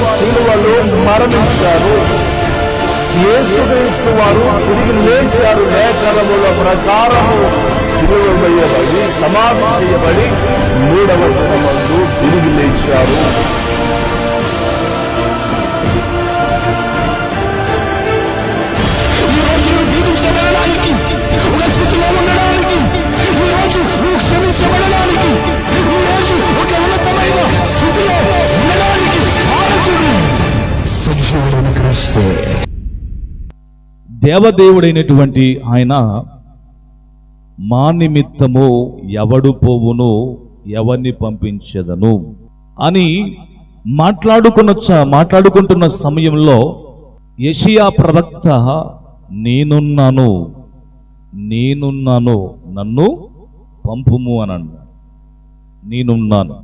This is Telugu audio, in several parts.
యేసుక్రీస్తు సిలువలో మరణించారు. యేసుక్రీస్తు వారు తిరిగి లేచారు. లేఖనముల ప్రకారము సిలువ వేయబడి సమాధి చేయబడి మూడవ దినమందు తిరిగి లేచారు. ఈ రోజు జీవించడానికి దీవించబడడానికి ఒక స్థితిలో ఉండడానికి నమస్తే. దేవదేవుడైనటువంటి ఆయన మా నిమిత్తము ఎవడు పోవును ఎవరిని పంపించదను అని మాట్లాడుకున్న మాట్లాడుకుంటున్న సమయంలో యషియా ప్రవక్త నేనున్నాను నేనున్నాను నన్ను పంపుము అని అన్నాడు. నేనున్నాను.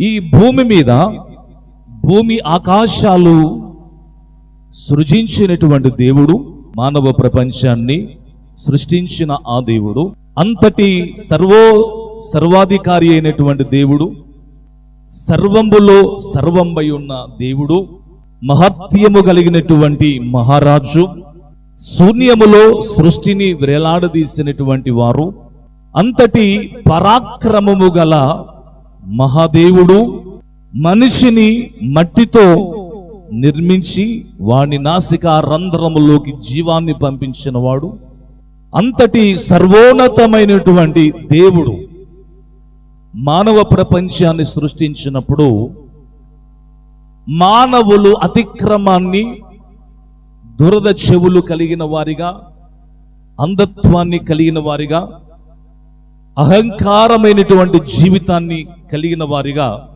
ఈ భూమి మీద భూమి ఆకాశాలు సృజించినటువంటి దేవుడు మానవ ప్రపంచాన్ని సృష్టించిన ఆ దేవుడు అంతటి సర్వో సర్వాధికారి అయినటువంటి దేవుడు సర్వంబులో సర్వంబై ఉన్న దేవుడు మహత్యము కలిగినటువంటి మహారాజు శూన్యములో సృష్టిని వేలాడదీసినటువంటి వారు అంతటి పరాక్రమము గల మహాదేవుడు మనిషిని మట్టితో నిర్మించి వాని నాసిక రంధ్రములోకి జీవాన్ని పంపించిన వాడు అంతటి సర్వోన్నతమైనటువంటి దేవుడు. మానవ ప్రపంచాన్ని సృష్టించినప్పుడు మానవులు అతిక్రమాన్ని దురద చెవులు కలిగిన వారిగా అంధత్వాన్ని కలిగిన వారిగా అహంకారమైనటువంటి జీవితాన్ని కలిగిన వారిగా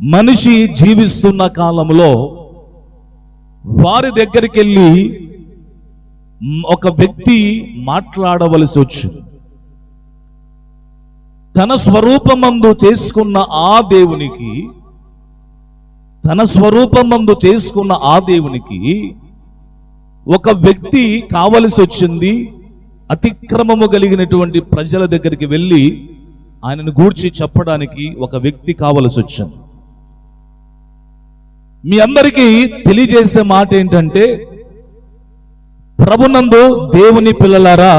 మనిషి జీవిస్తున్న కాలంలో వారి దగ్గరికి వెళ్ళి ఒక వ్యక్తి మాట్లాడవలసి వచ్చింది. తన స్వరూపమందు చేసుకున్న ఆ దేవునికి తన స్వరూపమందు చేసుకున్న ఆ దేవునికి ఒక వ్యక్తి కావలసి వచ్చింది. అతిక్రమము కలిగినటువంటి ప్రజల దగ్గరికి వెళ్ళి ఆయనను గూర్చి చెప్పడానికి ఒక వ్యక్తి కావలసి వచ్చింది. మీ అందరికీ తెలియజేసే మాట ఏంటంటే ప్రభునందు దేవుని పిల్లలారా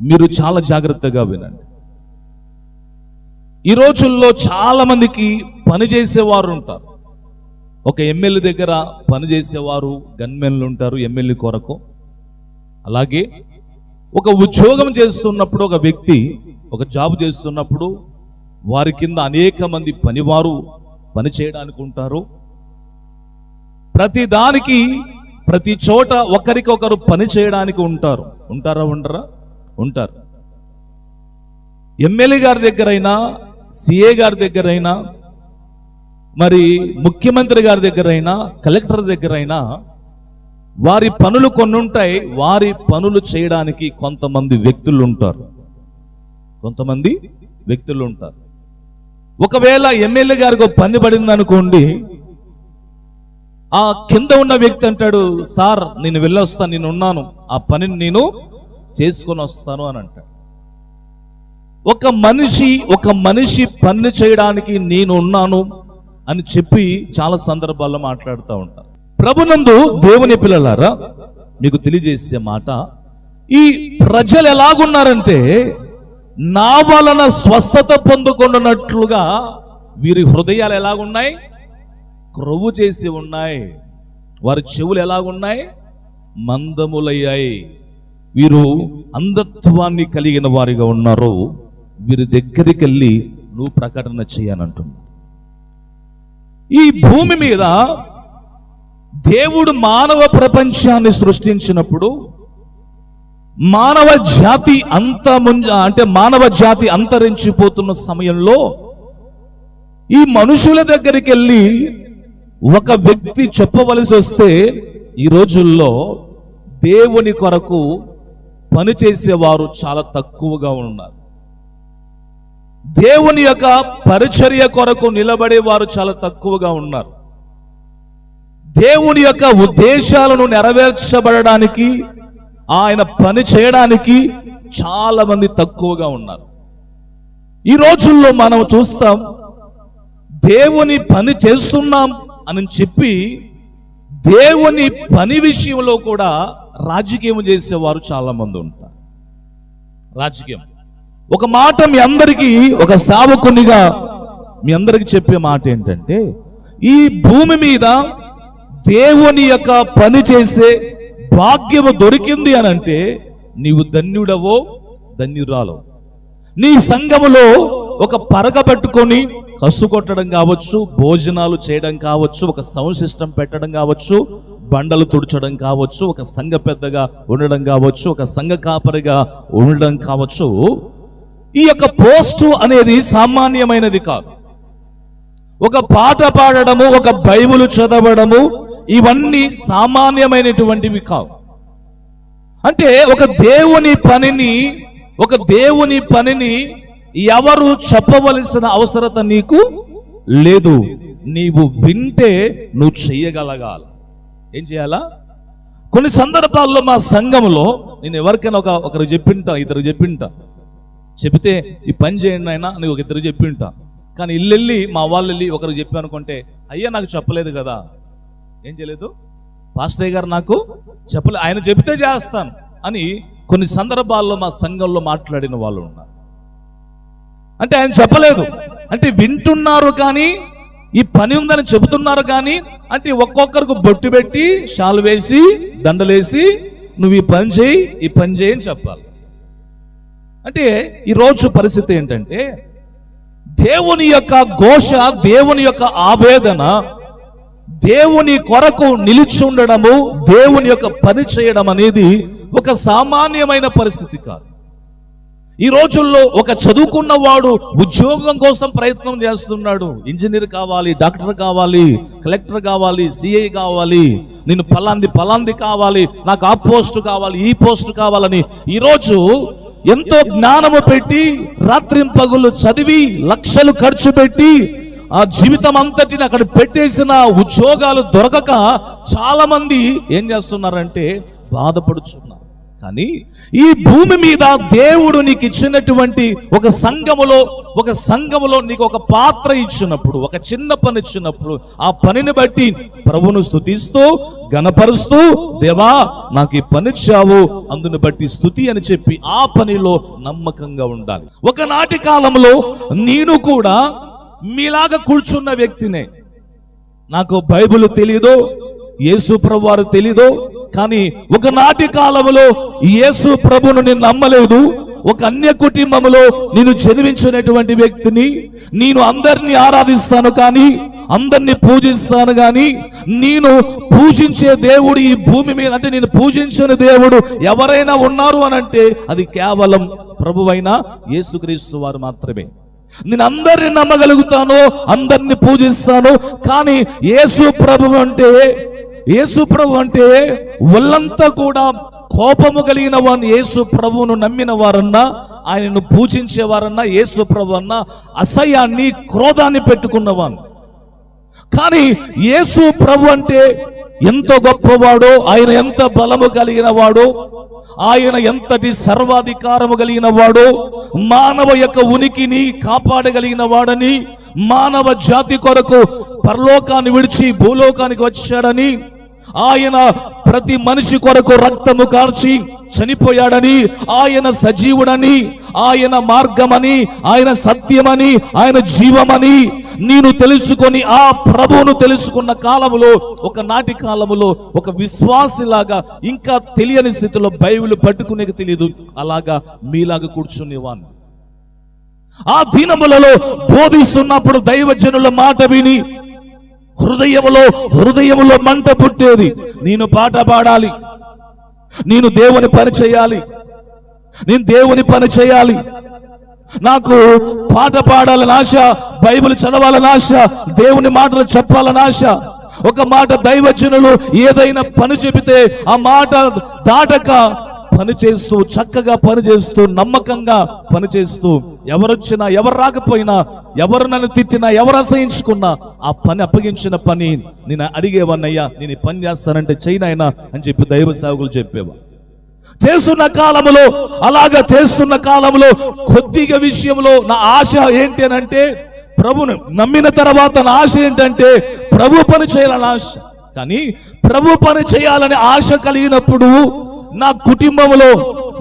మీరు చాలా జాగ్రత్తగా వినండి. ఈ రోజుల్లో చాలా మందికి పని చేసేవారు ఉంటారు. ఒక ఎమ్మెల్యే దగ్గర పని చేసేవారు గన్మెన్లు ఉంటారు ఎమ్మెల్యే కొరకు. అలాగే ఒక ఉద్యోగం చేస్తున్నప్పుడు ఒక వ్యక్తి ఒక జాబ్ చేస్తున్నప్పుడు వారి కింద అనేక మంది పనివారు పని చేయడానికి ఉంటారు. ప్రతి దానికి ప్రతి చోట ఒకరికొకరు పని చేయడానికి ఉంటారు. ఉంటారా ఉండరా? ఉంటారు. ఎమ్మెల్యే గారి దగ్గరైనా సిఏ గారి దగ్గరైనా మరి ముఖ్యమంత్రి గారి దగ్గరైనా కలెక్టర్ దగ్గరైనా వారి పనులు కొన్ని ఉంటాయి వారి పనులు చేయడానికి కొంతమంది వ్యక్తులు ఉంటారు కొంతమంది వ్యక్తులు ఉంటారు ఒకవేళ ఎమ్మెల్యే గారికి ఒక పని పడింది అనుకోండి ఆ కింద ఉన్న వ్యక్తి అంటాడు సార్ నేను వెళ్ళొస్తాను నేను ఉన్నాను. ఆ పనిని నేను చేసుకొని వస్తాను అని అంటాడు. ఒక మనిషి ఒక మనిషి పని చేయడానికి నేను ఉన్నాను అని చెప్పి చాలా సందర్భాల్లో మాట్లాడుతూ ఉంటారు. ప్రభునందు దేవుని పిల్లలారా మీకు తెలియజేసే మాట ఈ ప్రజలు ఎలాగున్నారంటే నా వలన స్వస్థత పొందుకున్నట్లుగా వీరి హృదయాలు ఎలాగున్నాయి? క్రొవ్వు చేసి ఉన్నాయి. వారి చెవులు ఎలాగున్నాయి? మందములయ్యాయి. వీరు అంధత్వాన్ని కలిగిన వారిగా ఉన్నారు. వీరి దగ్గరికి వెళ్ళి నువ్వు ప్రకటన చేయనంటున్నా ఈ భూమి మీద దేవుడు మానవ ప్రపంచాన్ని సృష్టించినప్పుడు మానవ జాతి అంత అంటే మానవ జాతి అంతరించిపోతున్న సమయంలో ఈ మనుషుల దగ్గరికి వెళ్ళి ఒక వ్యక్తి చెప్పవలసి వస్తే ఈ రోజుల్లో దేవుని కొరకు పనిచేసేవారు చాలా తక్కువగా ఉన్నారు. దేవుని యొక్క పరిచర్య కొరకు నిలబడేవారు చాలా తక్కువగా ఉన్నారు. దేవుని యొక్క ఉద్దేశాలను నెరవేర్చబడడానికి ఆయన పని చేయడానికి చాలా మంది తక్కువగా ఉన్నారు. ఈ రోజుల్లో మనం చూస్తాం దేవుని పని చేస్తున్నాం అని చెప్పి దేవుని పని విషయంలో కూడా రాజకీయం చేసేవారు చాలా మంది ఉంటారు. రాజకీయం. ఒక మాట మీ అందరికీ ఒక సావకునిగా మీ అందరికి చెప్పే మాట ఏంటంటే ఈ భూమి మీద దేవుని యొక్క పని చేసే భాగ్యము దొరికింది అని అంటే నీవు ధన్యుడవో ధన్యురాలో నీ సంఘములో ఒక పరగ పెట్టుకొని కసు కొట్టడం కావచ్చు భోజనాలు చేయడం కావచ్చు ఒక సౌండ్ సిస్టమ్ పెట్టడం కావచ్చు బండలు తుడచడం కావచ్చు ఒక సంఘ పెద్దగా ఉండడం కావచ్చు ఒక సంఘ కాపరిగా ఉండడం కావచ్చు. ఈ యొక్క పోస్టు అనేది సామాన్యమైనది కాదు. ఒక పాట పాడడము ఒక బైబిల్ చదవడము ఇవన్నీ సామాన్యమైనటువంటివి కావు. అంటే ఒక దేవుని పనిని ఒక దేవుని పనిని ఎవరు చెప్పవలసిన అవసరత నీకు లేదు. నీవు వింటే నువ్వు చెయ్యగలగాలి ఏం చేయాలా? కొన్ని సందర్భాల్లో మా సంఘంలో నేను ఎవరికైనా ఒక ఒకరు చెప్పింటా ఇద్దరు చెప్పింటా. చెబితే ఈ పని చేయండి అయినా అని ఒక ఇద్దరు చెప్పింటా. కానీ ఇల్లెళ్ళి మా వాళ్ళు వెళ్ళి ఒకరు చెప్పి అనుకుంటే అయ్యా నాకు చెప్పలేదు కదా. ఏం చేయలేదు? పాస్టర్ గారు నాకు చెప్పలే ఆయన చెబితే చేస్తాను అని కొన్ని సందర్భాల్లో మా సంఘంలో మాట్లాడిన వాళ్ళు ఉన్నారు అంటే ఆయన చెప్పలేదు. అంటే వింటున్నారు కానీ ఈ పని ఉందని చెబుతున్నారు కానీ అంటే ఒక్కొక్కరికి బొట్టు పెట్టి షాల్ వేసి దండలేసి నువ్వు ఈ పని చేయి ఈ పని చేయి అని చెప్పాలి. అంటే ఈరోజు పరిస్థితి ఏంటంటే దేవుని యొక్క ఘోష దేవుని యొక్క ఆవేదన దేవుని కొరకు నిలిచి ఉండడము దేవుని యొక్క పని చేయడం అనేది ఒక సామాన్యమైన పరిస్థితి కాదు. ఈ రోజుల్లో ఒక చదువుకున్న వాడు ఉద్యోగం కోసం ప్రయత్నం చేస్తున్నాడు. ఇంజనీర్ కావాలి డాక్టర్ కావాలి కలెక్టర్ కావాలి సిఐ కావాలి నేను పలాంది పలాంది కావాలి నాకు ఆ పోస్ట్ కావాలి ఈ పోస్ట్ కావాలని ఈరోజు ఎంతో జ్ఞానము పెట్టి రాత్రింపగులు చదివి లక్షలు ఖర్చు పెట్టి ఆ జీవితం అంతటిని అక్కడ పెట్టేసిన ఉద్యోగాలు దొరకక చాలా మంది ఏం చేస్తున్నారంటే బాధపడుచున్నారు. కానీ ఈ భూమి మీద దేవుడు నీకు ఇచ్చినటువంటి ఒక సంఘములో ఒక సంఘములో నీకు ఒక పాత్ర ఇచ్చినప్పుడు ఒక చిన్న పని ఇచ్చినప్పుడు ఆ పనిని బట్టి ప్రభును స్థుతిస్తూ గణపరుస్తూ దేవా నాకు ఈ పని ఇచ్చావు అందుని బట్టి స్థుతి అని చెప్పి ఆ పనిలో నమ్మకంగా ఉండాలి. ఒకనాటి కాలంలో నేను కూడా మీలాగా కూర్చున్న వ్యక్తినే. నాకు బైబిల్ తెలీదు యేసు ప్రభు వారు తెలీదో కానీ ఒకనాటి కాలంలో యేసు ప్రభును నేను నమ్మలేదు. ఒక అన్య కుటుంబంలో నేను చదివించినటువంటి వ్యక్తిని నేను అందరినీ ఆరాధిస్తాను కానీ అందరినీ పూజిస్తాను కానీ నేను పూజించే దేవుడు ఈ భూమి మీద అంటే నేను పూజించిన దేవుడు ఎవరైనా ఉన్నారు అని అంటే అది కేవలం ప్రభువైన యేసుక్రీస్తు వారు మాత్రమే. నేను అందరిని నమ్మగలుగుతాను అందరిని పూజిస్తాను కానీ యేసు ప్రభు అంటే యేసు ప్రభు అంటే ఒళ్ళంతా కూడా కోపము కలిగిన వారిని యేసు ప్రభువును నమ్మిన వారన్నా ఆయనను పూజించే వారన్నా యేసు ప్రభు అన్నా అసహ్యాన్ని క్రోధాన్ని పెట్టుకున్నవాను కానీ యేసు ప్రభు అంటే ఎంత గొప్పవాడో ఆయన ఎంత బలము కలిగిన వాడో ఆయన ఎంతటి సర్వాధికారము కలిగిన వాడో మానవ యొక్క ఉనికిని కాపాడగలిగిన వాడని మానవ జాతి కొరకు పరలోకాన్ని విడిచి భూలోకానికి వచ్చాడని ఆయన ప్రతి మనిషి కొరకు రక్తము కార్చి చనిపోయాడని ఆయన సజీవుడని ఆయన మార్గమని ఆయన సత్యమని ఆయన జీవమని నేను తెలుసుకొని ఆ ప్రభువును తెలుసుకున్న కాలములో ఒక నాటి కాలములో ఒక విశ్వాసిలాగా ఇంకా తెలియని స్థితిలో బైబిల్ పట్టుకునేకి తెలియదు అలాగా మీలాగా కూర్చునేవాన్ని ఆ దినములలో బోధిస్తున్నప్పుడు దైవజనుల మాట విని హృదయములో హృదయములో మంట పుట్టేది. నేను పాట పాడాలి. నేను దేవుని పని చేయాలి. నేను దేవుని పని చేయాలి. నాకు పాట పాడాలని ఆశ బైబిల్ చదవాలని ఆశ దేవుని మాటలు చెప్పాలని ఆశ. ఒక మాట దైవజనులు ఏదైనా పని చెబితే ఆ మాట దాటక పని చేస్తూ చక్కగా పని చేస్తూ నమ్మకంగా పని చేస్తూ ఎవరొచ్చినా ఎవరు రాకపోయినా ఎవరు నన్ను తిట్టినా ఎవరు అసహించుకున్నా ఆ పని అప్పగించిన పని నేను అడిగేవాన్నయ్యా నేను ఈ పని చేస్తానంటే చైనాయనా అని చెప్పి దైవ సేవకులు చెప్పేవా చేస్తున్న కాలంలో అలాగా చేస్తున్న కాలంలో కొద్దిగా విషయంలో నా ఆశ ఏంటి అని అంటే ప్రభుని నమ్మిన తర్వాత నా ఆశ ఏంటంటే ప్రభు పని చేయాలని ఆశ. కానీ ప్రభు పని చేయాలని ఆశ కలిగినప్పుడు నా కుటుంబంలో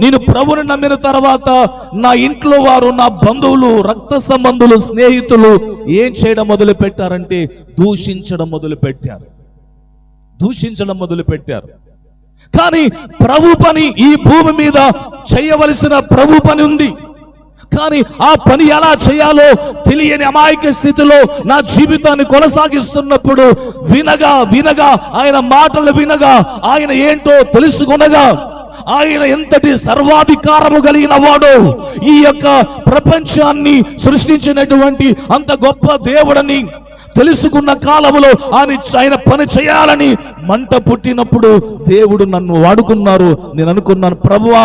నేను ప్రభుని నమ్మిన తర్వాత నా ఇంట్లో వారు నా బంధువులు రక్త సంబంధులు స్నేహితులు ఏం చేయడం మొదలు పెట్టారంటే దూషించడం మొదలు పెట్టారు దూషించడం మొదలు పెట్టారు కానీ ప్రభు పని ఈ భూమి మీద చేయవలసిన ప్రభు పని ఉంది. కానీ ఆ పని ఎలా చేయాలో తెలియని అమాయక స్థితిలో నా జీవితాన్ని కొనసాగిస్తున్నప్పుడు వినగా వినగా ఆయన మాటలు వినగా ఆయన ఏంటో తెలుసుకొనగా ఆయన ఎంతటి సర్వాధికారము కలిగిన వాడు ఈ యొక్క ప్రపంచాన్ని సృష్టించినటువంటి అంత గొప్ప దేవుడని తెలుసుకున్న కాలంలో ఆయన ఆయన పని చేయాలని మంట పుట్టినప్పుడు దేవుడు నన్ను వాడుకున్నారు. నేను అనుకున్నాను ప్రభువా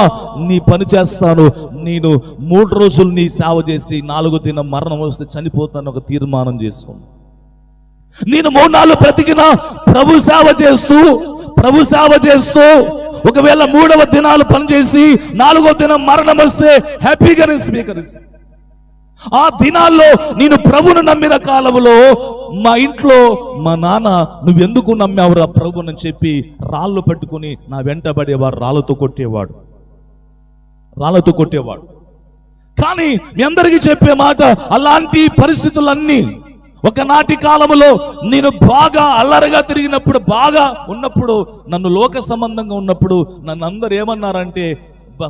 నీ పని చేస్తాను. నేను మూడు రోజులు నీ సేవ చేసి నాలుగో దినం మరణం వస్తే చనిపోతాను. ఒక తీర్మానం చేసుకున్నాను నేను మూడు నాలుగు బ్రతికిన ప్రభు సేవ చేస్తూ ప్రభు సేవ చేస్తూ ఒకవేళ మూడవ దినాలు పనిచేసి నాలుగో దినం మరణం వస్తే హ్యాపీగా నేను స్వీకరిస్తాను ఆ దినాల్లో నేను ప్రభును నమ్మిన కాలంలో మా ఇంట్లో మా నాన్న నువ్వెందుకు నమ్మావురా ప్రభుని చెప్పి రాళ్ళు పట్టుకుని నా వెంటబడేవాడు రాళ్ళతో కొట్టేవాడు. రాళ్ళతో కొట్టేవాడు. కానీ మీ అందరికీ చెప్పే మాట అలాంటి పరిస్థితులన్నీ ఒకనాటి కాలంలో నేను బాగా అల్లరిగా తిరిగినప్పుడు బాగా ఉన్నప్పుడు నన్ను లోక సంబంధంగా ఉన్నప్పుడు నన్ను అందరు ఏమన్నారంటే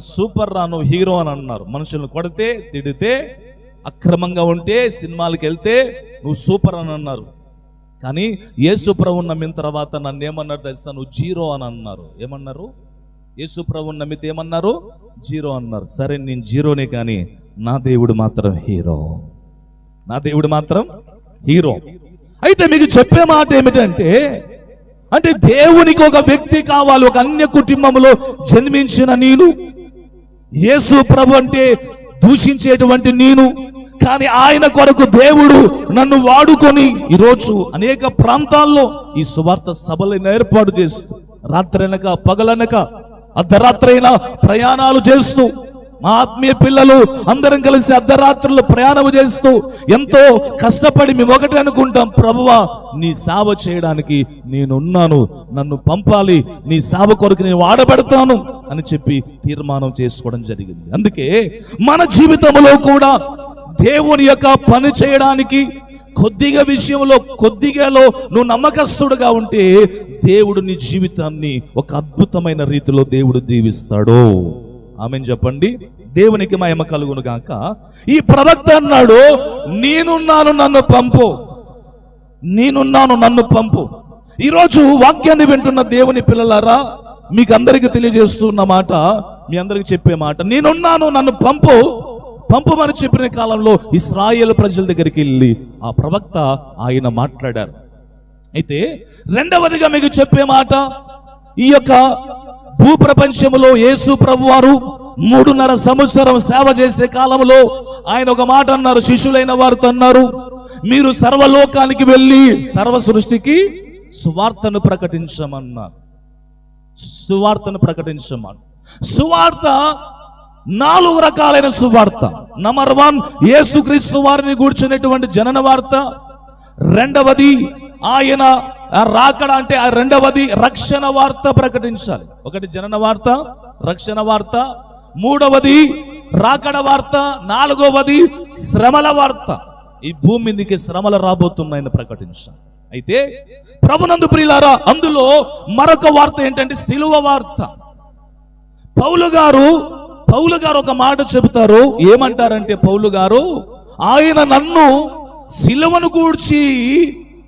సూపర్ రాను హీరో అని అన్నారు. మనుషులను కొడితే తిడితే అక్రమంగా ఉంటే సినిమాలకు వెళ్తే నువ్వు సూపర్ అని అన్నారు. కానీ యేసు ప్రభువుని నమ్మిన తర్వాత నన్ను ఏమన్నారు తెలుసా? నువ్వు జీరో అని అన్నారు. ఏమన్నారు? యేసు ప్రభు నమ్మితే ఏమన్నారు? జీరో అన్నారు. సరే నేను జీరోనే కానీ నా దేవుడు మాత్రం హీరో. నా దేవుడు మాత్రం హీరో. అయితే మీకు చెప్పే మాట ఏమిటంటే అంటే దేవునికి ఒక వ్యక్తి కావాలి. ఒక అన్య కుటుంబంలో జన్మించిన నేను యేసు ప్రభు అంటే దూషించేటువంటి నేను కానీ ఆయన కొరకు దేవుడు నన్ను వాడుకొని ఈరోజు అనేక ప్రాంతాల్లో ఈ సువార్త సభలను ఏర్పాటు చేస్తూ రాత్రనక పగలనక అర్ధరాత్రైనా ప్రయాణాలు చేస్తూ మా ఆత్మీయ పిల్లలు అందరం కలిసి అర్ధరాత్రులు ప్రయాణం చేస్తూ ఎంతో కష్టపడి మేము ఒకటి అనుకుంటాం ప్రభువా నీ సేవ చేయడానికి నేనున్నాను నన్ను పంపాలి నీ సేవ కొరకు నేను వాడబడతాను అని చెప్పి తీర్మానం చేసుకోవడం జరిగింది. అందుకే మన జీవితంలో కూడా దేవుని యొక్క పని చేయడానికి కొద్దిగా విషయంలో కొద్దిగాలో నువ్వు నమ్మకస్తుడుగా ఉంటే దేవుడు నీ జీవితాన్ని ఒక అద్భుతమైన రీతిలో దేవుడు దీవిస్తాడు. ఆమె చెప్పండి. దేవునికి మహిమ కలుగును గాక. ఈ ప్రవక్త అన్నాడు నేనున్నాను నన్ను పంపు. నేనున్నాను నన్ను పంపు. ఈరోజు వాక్యాన్ని వింటున్న దేవుని పిల్లలారా మీకు అందరికీ తెలియజేస్తున్న మాట మీ అందరికీ చెప్పే మాట నేనున్నాను నన్ను పంపు. పంపమని చెప్పిన కాలంలో ఇస్రాయేల్ ప్రజల దగ్గరికి వెళ్ళి ఆ ప్రవక్త ఆయన మాట్లాడారు. అయితే రెండవదిగా మీకు చెప్పే మాట ఈ యొక్క భూప్రపంచములో యేసు ప్రభు వారు మూడున్నర సంవత్సరం సేవ చేసే కాలంలో ఆయన ఒక మాట అన్నారు శిష్యులైన వారితో అన్నారు మీరు సర్వలోకానికి వెళ్ళి సర్వ సృష్టికి సువార్తను ప్రకటించమన్నారు. సువార్తను ప్రకటించమన్నారు. సువార్త నాలుగు రకాలైన సువార్త. నంబర్ వన్ యేసుక్రీస్తు వారిని కూర్చున్నటువంటి జనన వార్త. రెండవది ఆయన రాకడ అంటే ఆ రెండవది రక్షణ వార్త ప్రకటించాలి. ఒకటి జనన వార్త రక్షణ వార్త. మూడవది రాకడ వార్త. నాలుగవది శ్రమల వార్త. ఈ భూమి మీదకి శ్రమలు రాబోతున్నాయని ప్రకటించాలి. అయితే ప్రభునందు ప్రియులారా అందులో మరొక వార్త ఏంటంటే సిలువ వార్త. పౌలు గారు పౌలు గారు ఒక మాట చెబుతారు. ఏమంటారంటే పౌలు గారు ఆయన నన్ను సిలువను గూర్చి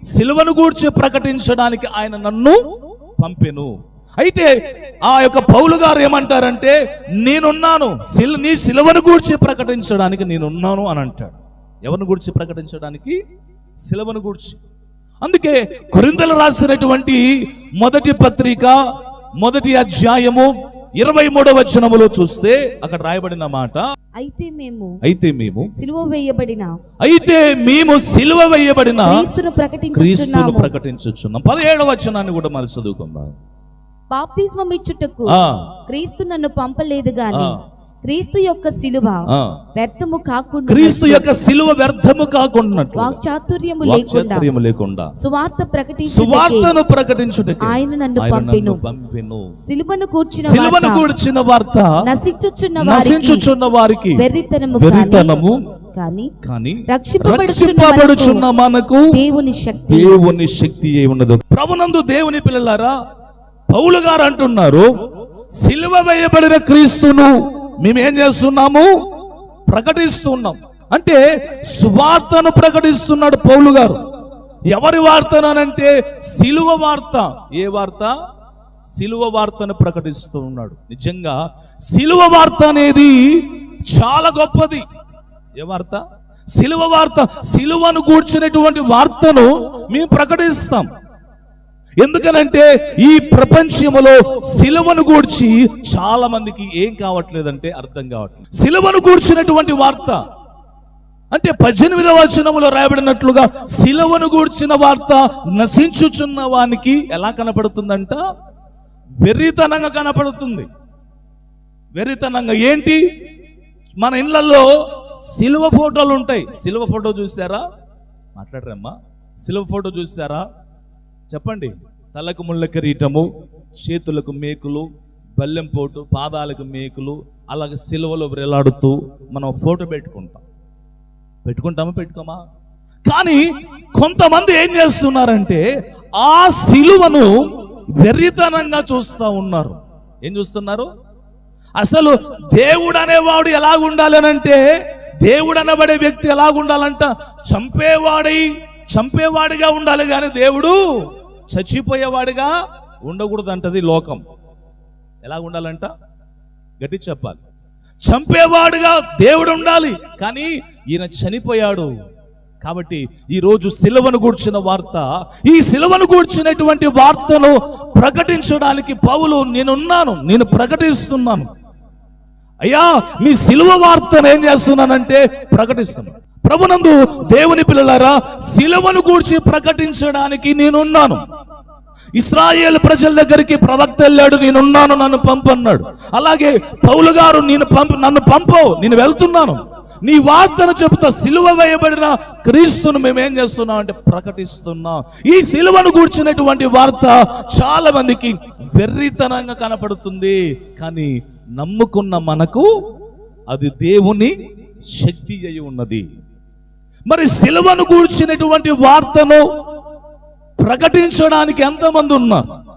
సిలువను గూర్చి ప్రకటించడానికి ఆయన నన్ను పంపెను. అయితే ఆ యొక్క పౌలు గారు ఏమంటారంటే నేనున్నాను సిల్ నీ సిలువను గూర్చి ప్రకటించడానికి నేనున్నాను అని అంటాడు. ఎవరిని గూర్చి ప్రకటించడానికి? సిలువను గూర్చి. అందుకే కొరిందలు రాసినటువంటి మొదటి పత్రిక మొదటి అధ్యాయము ఇరవై మూడవ వచనములో చూస్తే అక్కడ రాయబడిన మాట అయితే మేము అయితే మేము సిలువ వేయబడిన అయితే మేము సిలువ వేయబడిన క్రీస్తును ప్రకటించుచున్నాము. ప్రకటించుచున్నాం. పదిహేడవ వచనాన్ని కూడా మరి చదువుకుందాం. బాప్తిస్మం ఇచ్చుటకు క్రీస్తు నన్ను పంపలేదు గాని. క్రీస్తు యొక్క సిలువ. వ్యర్థము కాకుండా క్రీస్తు యొక్క సిలువ వ్యర్థము కాకుండా వాక్చాతుర్యము లేకుండా లేకుండా సువార్త ప్రకటించు సువార్తను ప్రకటించుటకు ఆయన నన్ను పంపెను. నన్ను పంపెను సిలువను కూర్చిన సిలువను కూర్చిన వార్త నశించుచున్న వారికి నశించుచున్న వారికి వెర్రితనము వెర్రితనము కానీ కానీ రక్షింపబడుచున్న మనకు దేవుని శక్తి దేవుని శక్తి అయి ఉన్నది ప్రభునందు దేవుని పిల్లలారా పౌలు గారు అంటున్నారు సిలువ వేయబడిన క్రీస్తును మేమేం చేస్తున్నాము? ప్రకటిస్తున్నాం. అంటే సువార్తను ప్రకటిస్తున్నాడు పౌలు గారు. ఎవరి వార్తనంటే సిలువ వార్త. ఏ వార్త? సిలువ వార్తను ప్రకటిస్తూ ఉన్నాడు నిజంగా సిలువ వార్త అనేది చాలా గొప్పది. ఏ వార్త? సిలువ వార్త. సిలువను కూర్చునేటువంటి వార్తను మేము ప్రకటిస్తాం. ఎందుకనంటే ఈ ప్రపంచంలో సిలువను గూర్చి చాలా మందికి ఏం కావట్లేదంటే అర్థం కావట్లేదు. సిలువను కూర్చున్నటువంటి వార్త. అంటే పద్దెనిమిదవ వచనములో రాయబడినట్లుగా సిలువను గూర్చిన వార్త నశించుచున్న వానికి ఎలా కనపడుతుందంట? వెర్రితనంగా కనపడుతుంది. వెర్రితనంగా ఏంటి? మన ఇళ్ళలో సిలువ ఫోటోలు ఉంటాయి. సిలువ ఫోటో చూసారా మాట్లాడరమ్మా. సిలువ ఫోటో చూసారా చెప్పండి. తలకు ముళ్ళ కిరీటము చేతులకు మేకులు బల్లెం పోటు పాదాలకు మేకులు అలాగే సిలువలో వేలాడుతూ మనం ఫోటో పెట్టుకుంటాం. పెట్టుకుంటామా పెట్టుకోమా? కానీ కొంతమంది ఏం చేస్తున్నారంటే ఆ సిలువను వెర్రితనంగా చూస్తూ ఉన్నారు. ఏం చూస్తున్నారు? అసలు దేవుడు అనేవాడు ఎలాగుండాలి అంటే దేవుడు అనబడే వ్యక్తి ఎలాగుండాలంట? చంపేవాడై చంపేవాడిగా ఉండాలి కానీ దేవుడు చచ్చిపోయేవాడిగా ఉండకూడదంటది లోకం. ఎలా ఉండాలంట గట్టి చెప్పాలి. చంపేవాడుగా దేవుడు ఉండాలి కానీ ఈయన చనిపోయాడు. కాబట్టి ఈరోజు సిలువను గూర్చిన వార్త ఈ సిలువను గూర్చినటువంటి వార్తను ప్రకటించడానికి పౌలు నేనున్నాను నేను ప్రకటిస్తున్నాను. అయ్యా మీ సిలువ వార్తను ఏం చేస్తున్నానంటే ప్రకటిస్తున్నాను. ప్రభునందు దేవుని పిల్లలారా శిలవను గూర్చి ప్రకటించడానికి నేనున్నాను. ఇస్రాయేల్ ప్రజల దగ్గరికి ప్రవక్త వెళ్ళాడు నేనున్నాను నన్ను పంపన్నాడు. అలాగే పౌలు గారు నేను పంప నన్ను పంపవు నేను వెళ్తున్నాను. నీ వార్తను చెబుతా సిలువ వేయబడిన క్రీస్తును మేమేం చేస్తున్నాం అంటే ప్రకటిస్తున్నాం. ఈ సిలువను కూర్చున్నటువంటి వార్త చాలా మందికి వెర్రితనంగా కనపడుతుంది. కానీ నమ్ముకున్న మనకు అది దేవుని శక్తి అయి ఉన్నది. మరి సిలువను కూర్చినటువంటి వార్తను ప్రకటించడానికి ఎంతమంది ఉన్నారు?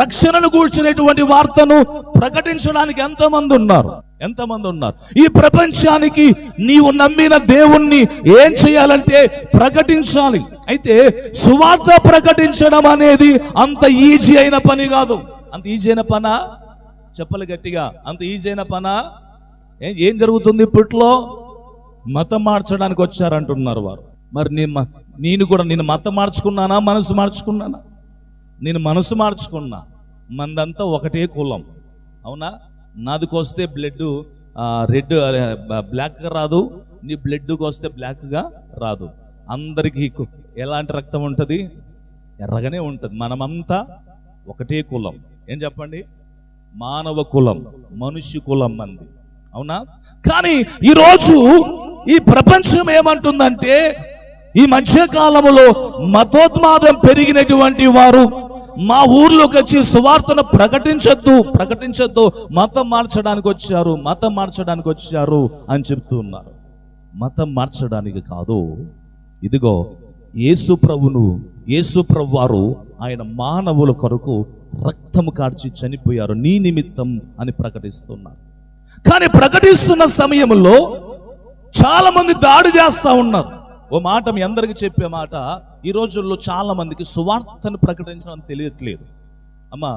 రక్షణను కూర్చునేటువంటి వార్తను ప్రకటించడానికి ఎంతమంది ఉన్నారు? ఎంతమంది ఉన్నారు? ఈ ప్రపంచానికి నీవు నమ్మిన దేవుణ్ణి ఏం చేయాలంటే ప్రకటించాలి. అయితే సువార్త ప్రకటించడం అనేది అంత ఈజీ అయిన పని కాదు. అంత ఈజీ అయిన పనా? చెప్పలు గట్టిగా. అంత ఈజీ అయిన పనా? ఏం ఏం జరుగుతుంది ఇప్పట్లో? మతం మార్చడానికి వచ్చారంటున్నారు వారు. మరి నేను మ- నేను కూడా నేను మతం మార్చుకున్నానా మనసు మార్చుకున్నానా? నేను మనసు మార్చుకున్నా. మందంతా ఒకటే కులం. అవునా? నాదికి వస్తే బ్లడ్ రెడ్ బ్లాక్గా రాదు. నీ బ్లడ్కి వస్తే బ్లాక్గా రాదు. అందరికీ ఎలాంటి రక్తం ఉంటుంది? ఎర్రగానే ఉంటుంది. మనమంతా ఒకటే కులం. ఏం చెప్పండి? మానవ కులం మనుష్య కులం మంది అవునా? కానీ ఈరోజు ఈ ప్రపంచం ఏమంటుందంటే ఈ మధ్యకాలంలో మతోత్మాదం పెరిగినటువంటి వారు మా ఊర్లోకి వచ్చి సువార్తను ప్రకటించొద్దు ప్రకటించొద్దు మతం మార్చడానికి వచ్చారు మతం మార్చడానికి వచ్చారు అని చెప్తూ ఉన్నారు. మతం మార్చడానికి కాదు. ఇదిగో యేసు ప్రభును యేసు ప్రభు వారు ఆయన మానవుల కొరకు రక్తము కార్చి చనిపోయారు. నీ నిమిత్తం అని ప్రకటిస్తున్నారు. కానీ ప్రకటిస్తున్న సమయంలో చాలా మంది దాడి చేస్తూ ఉన్నారు. ఓ మాట మీ అందరికి చెప్పే మాట ఈ రోజుల్లో చాలా మందికి సువార్తను ప్రకటించడం తెలియట్లేదు. అమ్మా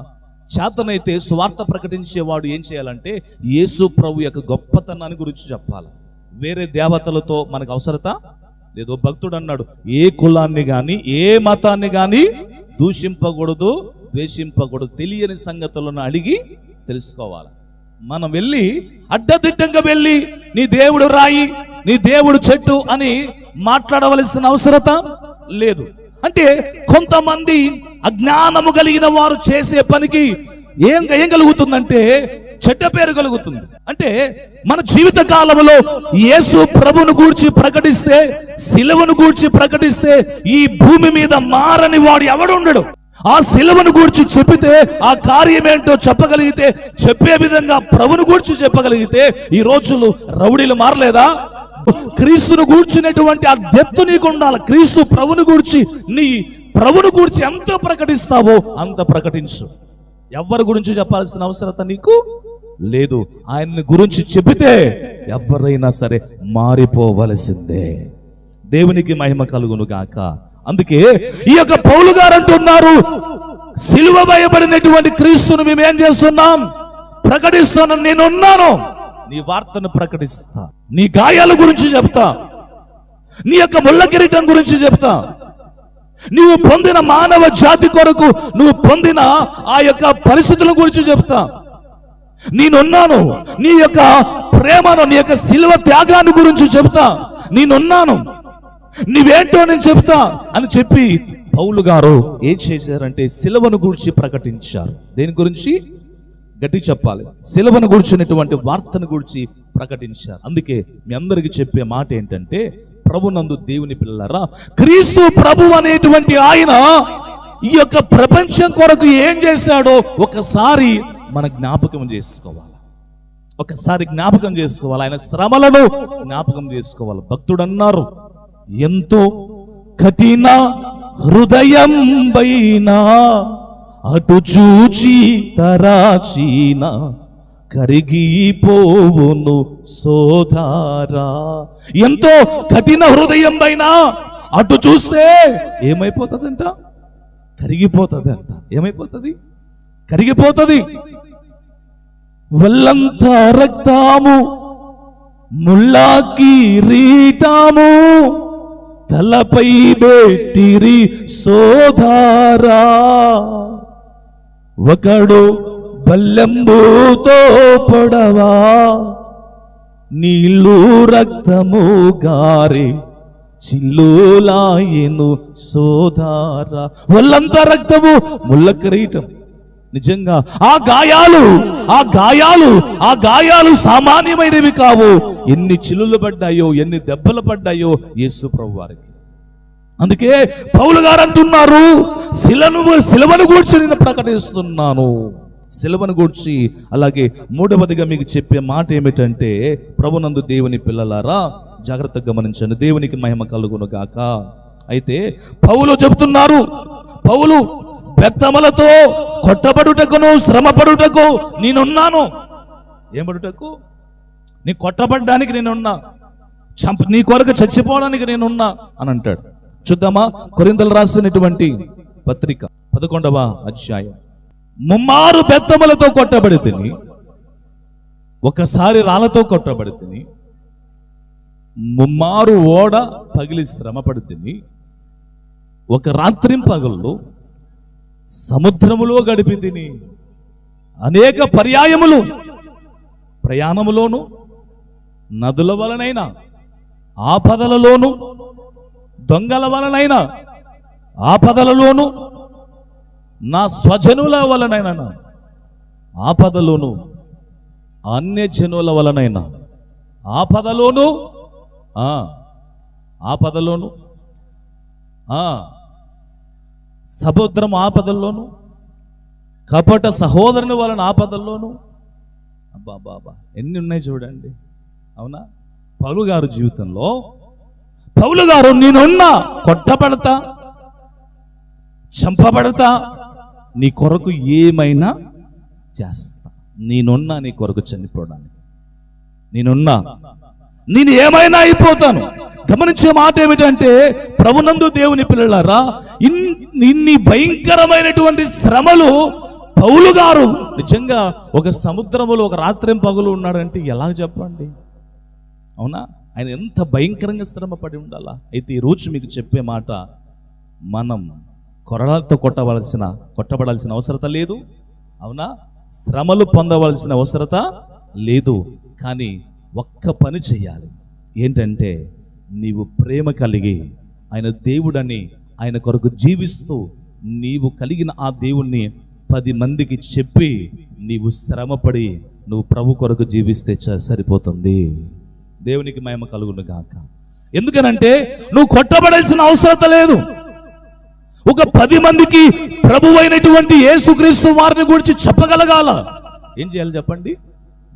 చేతనైతే సువార్త ప్రకటించేవాడు ఏం చేయాలంటే యేసు ప్రభు యొక్క గొప్పతనాన్ని గురించి చెప్పాలి. వేరే దేవతలతో మనకు అవసరత లేదు భక్తుడు అన్నాడు ఏ కులాన్ని కానీ ఏ మతాన్ని కానీ దూషింపకూడదు ద్వేషింపకూడదు తెలియని సంగతులను అడిగి తెలుసుకోవాలి. మనం వెళ్ళి అడ్డదిడ్డంగా వెళ్ళి నీ దేవుడు రాయి నీ దేవుడు చెట్టు అని మాట్లాడవలసిన అవసరత లేదు. అంటే కొంతమంది అజ్ఞానము కలిగిన వారు చేసే పనికి ఏం ఏం కలుగుతుందంటే చెడ్డ పేరు కలుగుతుంది. అంటే మన జీవిత కాలంలో యేసు ప్రభును గూర్చి ప్రకటిస్తే శిలువను గూర్చి ప్రకటిస్తే ఈ భూమి మీద మారని వాడు ఎవడుండడు ఆ శిలువను గూర్చి చెప్పితే ఆ కార్యం ఏంటో చెప్పగలిగితే చెప్పే విధంగా ప్రభును గూర్చి చెప్పగలిగితే ఈ రోజులు రౌడీలు మారలేదా? క్రీస్తును గూర్చినటువంటి ఆ దెత్తు నీకు ఉండాలి. క్రీస్తు ప్రభుని గూర్చి నీ ప్రభుని గూర్చి ఎంత ప్రకటిస్తావో అంత ప్రకటించు. ఎవరి గురించి చెప్పాల్సిన అవసరత నీకు లేదు. ఆయన్ని గురించి చెబితే ఎవరైనా సరే మారిపోవలసిందే. దేవునికి మహిమ కలుగును గాక. అందుకే ఈ యొక్క పౌలు గారు అంటున్నారు సిలువ భయపడినటువంటి క్రీస్తును మేము ఏం చేస్తున్నాం? ప్రకటిస్తున్నాం. నేనున్నాను. నీ వార్తను ప్రకటిస్తా. నీ గాయాల గురించి చెప్తా. నీ యొక్క ముళ్ళ కిరీటం గురించి చెప్తా. నీవు పొందిన మానవ జాతి కొరకు నువ్వు పొందిన ఆ యొక్క పరిస్థితుల గురించి చెప్తా. నేనున్నాను నీ యొక్క ప్రేమను నీ యొక్క శిలువ త్యాగాన్ని గురించి చెప్తా. నేనున్నాను నీవేంటో నేను చెప్తా అని చెప్పి పౌలు గారు ఏం చేశారంటే శిలువను గురించి ప్రకటించారు. దేని గురించి? గట్టి చెప్పాలి. సిలవను కూర్చున్నటువంటి వార్తను గురించి ప్రకటించారు. అందుకే మీ అందరికి చెప్పే మాట ఏంటంటే ప్రభునందు దేవుని పిల్లరా క్రీస్తు ప్రభు అనేటువంటి ఆయన ఈ యొక్క ప్రపంచం కొరకు ఏం చేశాడో ఒకసారి మన జ్ఞాపకం చేసుకోవాలి. ఒకసారి జ్ఞాపకం చేసుకోవాలి. ఆయన శ్రమలను జ్ఞాపకం చేసుకోవాలి. భక్తుడు అన్నారు ఎంతో కఠిన హృదయం పైన అటు చూచి తరాచీన కరిగిపోవును సోదారా. ఎంతో కఠిన హృదయం పైన అటు చూస్తే ఏమైపోతుందంట? కరిగిపోతుందంట. ఏమైపోతుంది? కరిగిపోతుంది. వల్లంత రక్తాము ముల్లా రీటాము తలపై బెట్టిరి సోధారా ఒకడు బల్లెంబుతో పొడవా? నీళ్ళు రక్తము గారి చిల్లులాయను సోదారా. ఒళ్ళంతా రక్తము ముళ్ళ కిరీటం. నిజంగా ఆ గాయాలు ఆ గాయాలు ఆ గాయాలు సామాన్యమైనవి కావు. ఎన్ని చిల్లులు పడ్డాయో ఎన్ని దెబ్బలు పడ్డాయో యేసు ప్రభు వారికి అందుకే పౌలు గారు అంటున్నారు శిలను శిలవను గూర్చి నేను ప్రకటిస్తున్నాను. శిలవను గూర్చి అలాగే మూడవదిగా మీకు చెప్పే మాట ఏమిటంటే ప్రభునందు దేవుని పిల్లలారా జాగ్రత్తగా గమనించండి దేవునికి మహిమ కలుగును గాక. అయితే పౌలు చెబుతున్నారు పౌలు బెత్తమలతో కొట్టబడుటకును శ్రమపడుటకు నేనున్నాను. ఏం పడుటకు నీ కొట్టబడ్డానికి నేనున్నా చంప నీ కొరకు చచ్చిపోవడానికి నేనున్నా అని అంటాడు. చూద్దామా? కొరింతలు రాసినటువంటి పత్రిక పదకొండవ అధ్యాయం. ముమ్మారు బెత్తములతో కొట్టబడి తిని ఒకసారి రాళ్ళతో కొట్టబడి తిని ముమ్మారు ఓడ పగిలి శ్రమపడి తిని ఒక రాత్రి పగళ్ళు సముద్రములో గడిపి తిని అనేక పర్యాయములు ప్రయాణములోను నదుల వలనైనా ఆపదలలోను దొంగల వలనైనా ఆపదలలోను నా స్వజనుల వలనైనా ఆపదలోను అన్యజనుల వలనైనా ఆపదలోను ఆపదలోను సముద్రం ఆపదల్లోను కపట సహోదరుని వలన ఆపదల్లోను అబ్బా బాబా ఎన్ని ఉన్నాయి చూడండి. అవునా? పలుగారు జీవితంలో పౌలు గారు నేనున్నా కొట్టబడతా చంపబడతా నీ కొరకు ఏమైనా చేస్తా. నేనున్నా నీ కొరకు చనిపోవడానికి. నేనున్నా నేను ఏమైనా అయిపోతాను. గమనించే మాట ఏమిటంటే ప్రభునందు దేవుని పిల్లలారా ఇన్- ఇన్ని భయంకరమైనటువంటి శ్రమలు పౌలు గారు నిజంగా ఒక సముద్రములో ఒక రాత్రి పగులు ఉన్నాడంటే ఎలా చెప్పండి? అవునా? ఆయన ఎంత భయంకరంగా శ్రమ పడి ఉండాలా? అయితే ఈరోజు రోజు మీకు చెప్పే మాట మనం కొరడాలతో కొట్టవలసిన కొట్టబడాల్సిన అవసరత లేదు. అవునా? శ్రమలు పొందవలసిన అవసరత లేదు. కానీ ఒక్క పని చేయాలి ఏంటంటే నీవు ప్రేమ కలిగి ఆయన దేవుడని ఆయన కొరకు జీవిస్తూ నీవు కలిగిన ఆ దేవుణ్ణి పది మందికి చెప్పి నీవు శ్రమపడి నువ్వు ప్రభు కొరకు జీవిస్తే చ- సరిపోతుంది. దేవునికి మహిమ కలుగును గాక. ఎందుకనంటే నువ్వు కొట్టబడాల్సిన అవసరత లేదు. ఒక పది మందికి ప్రభు అయినటువంటి యేసుక్రీస్తు వారిని గురించి చెప్పగలగాల. ఏం చేయాలి చెప్పండి?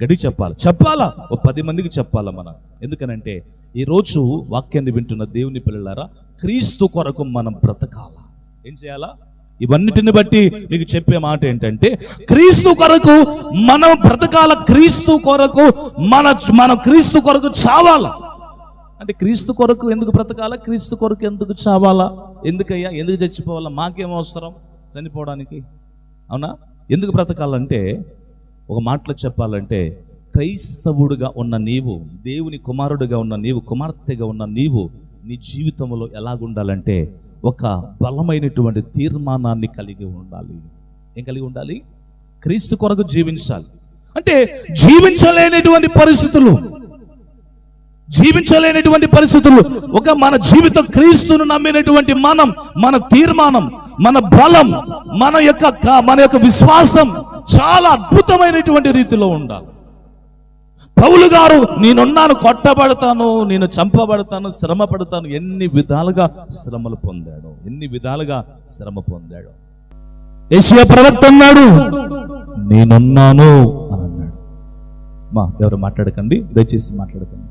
గడి చెప్పాలి. చెప్పాలా? ఒక పది మందికి చెప్పాలా మనం. ఎందుకనంటే ఈ రోజు వాక్యాన్ని వింటున్న దేవుని పిల్లలారా క్రీస్తు కొరకు మనం బ్రతకాల. ఏం చేయాలా? ఇవన్నిటిని బట్టి మీకు చెప్పే మాట ఏంటంటే క్రీస్తు కొరకు మనం బ్రతకాల క్రీస్తు కొరకు మన మన క్రీస్తు కొరకు చావాలా? అంటే క్రీస్తు కొరకు ఎందుకు బ్రతకాలా? క్రీస్తు కొరకు ఎందుకు చావాలా? ఎందుకయ్యా? ఎందుకు చచ్చిపోవాలా? మాకేం అవసరం చనిపోవడానికి? అవునా? ఎందుకు బ్రతకాలంటే ఒక మాటలో చెప్పాలంటే క్రైస్తవుడుగా ఉన్న నీవు దేవుని కుమారుడిగా ఉన్న నీవు కుమార్తెగా ఉన్న నీవు నీ జీవితంలో ఎలాగుండాలంటే ఒక బలమైనటువంటి తీర్మానాన్ని కలిగి ఉండాలి. ఏం కలిగి ఉండాలి? క్రీస్తు కొరకు జీవించాలి. అంటే జీవించలేనటువంటి పరిస్థితులు. జీవించలేనటువంటి పరిస్థితులు. ఒక మన జీవితం క్రీస్తును నమ్మినటువంటి మనం మన తీర్మానం మన బలం మన యొక్క మన యొక్క విశ్వాసం చాలా అద్భుతమైనటువంటి రీతిలో ఉండాలి. పౌలు గారు నేనున్నాను కొట్టబడతాను నేను చంపబడతాను శ్రమ పడతాను ఎన్ని విధాలుగా శ్రమలు పొందాడు ఎన్ని విధాలుగా శ్రమ పొందాడు. ఏషియా ప్రవక్త అన్నాడు నేనున్నాను అని అన్నాడు. మా ఎవరు మాట్లాడకండి దయచేసి మాట్లాడకండి.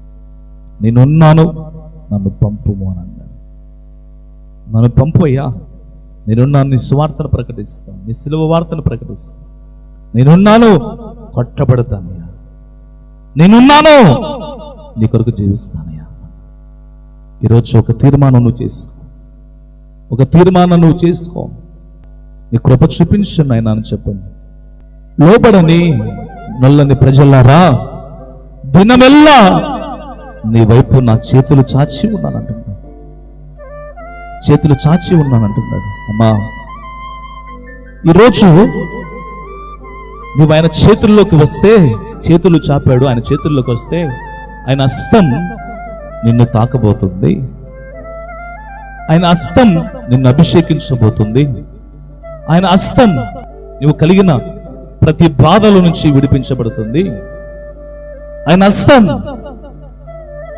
నేనున్నాను నన్ను పంపుము అని అన్నాడు. నన్ను పంపు అయ్యా. నేనున్నాను నీ సువార్తను ప్రకటిస్తాను నీ సిలువ వార్తను ప్రకటిస్తాను. నేనున్నాను కొట్టబడతాను నేనున్నాను. నీ కొరకు జీవిస్తానయ్యా. ఈరోజు ఒక తీర్మానం నువ్వు చేసుకో. ఒక తీర్మానం నువ్వు చేసుకో. నీ కృప చూపించు నాయన అని చెప్పండి. లోబడని నల్లని ప్రజలారా దినమెల్లా నీ వైపు నా చేతులు చాచి ఉన్నానంటున్నాడు. చేతులు చాచి ఉన్నానంటున్నాడు. అమ్మా ఈరోజు నువ్వు ఆయన చేతుల్లోకి వస్తే చేతులు చాపాడు. ఆయన చేతుల్లోకి వస్తే ఆయన అస్తం నిన్ను తాకబోతుంది. ఆయన అస్తం నిన్ను అభిషేకించబోతుంది. ఆయన అస్తం నువ్వు కలిగిన ప్రతి బాధల నుంచి విడిపించబడుతుంది. ఆయన అస్తం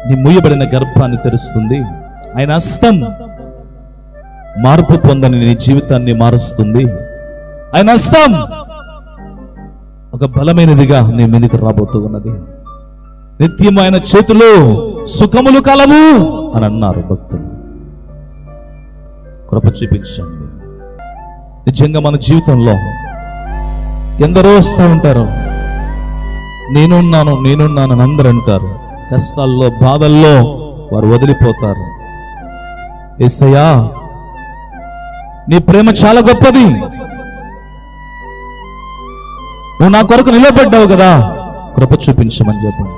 నీ మూయబడిన గర్భాన్ని తెరుస్తుంది. ఆయన అస్తం మార్పు పొందని నీ జీవితాన్ని మారుస్తుంది. ఆయన అస్తం ఒక బలమైనదిగా నీ మీదకి రాబోతూ ఉన్నది. నిత్యం ఆయన చేతిలో సుఖములు కలవు అని అన్నారు భక్తులు. కృప చూపించండి. నిజంగా మన జీవితంలో ఎందరో వస్తూ ఉంటారు. నేనున్నాను నేనున్నాను అని అందరూ అంటారు. కష్టాల్లో బాధల్లో వారు వదిలిపోతారు. ఎస్సయ్యా నీ ప్రేమ చాలా గొప్పది. నువ్వు నా కొరకు నిలబడ్డావు కదా. కృప చూపించమని చెప్పండి.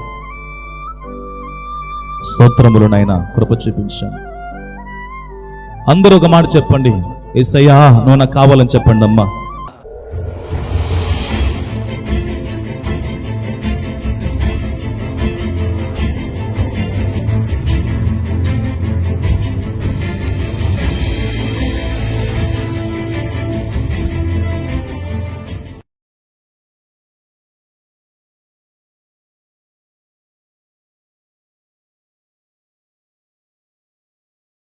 స్తోత్రములు నాయన కృప చూపించాను అందరూ ఒక మాట చెప్పండి. ఏసయ్యా నువ్వు నాకు కావాలని చెప్పండి అమ్మా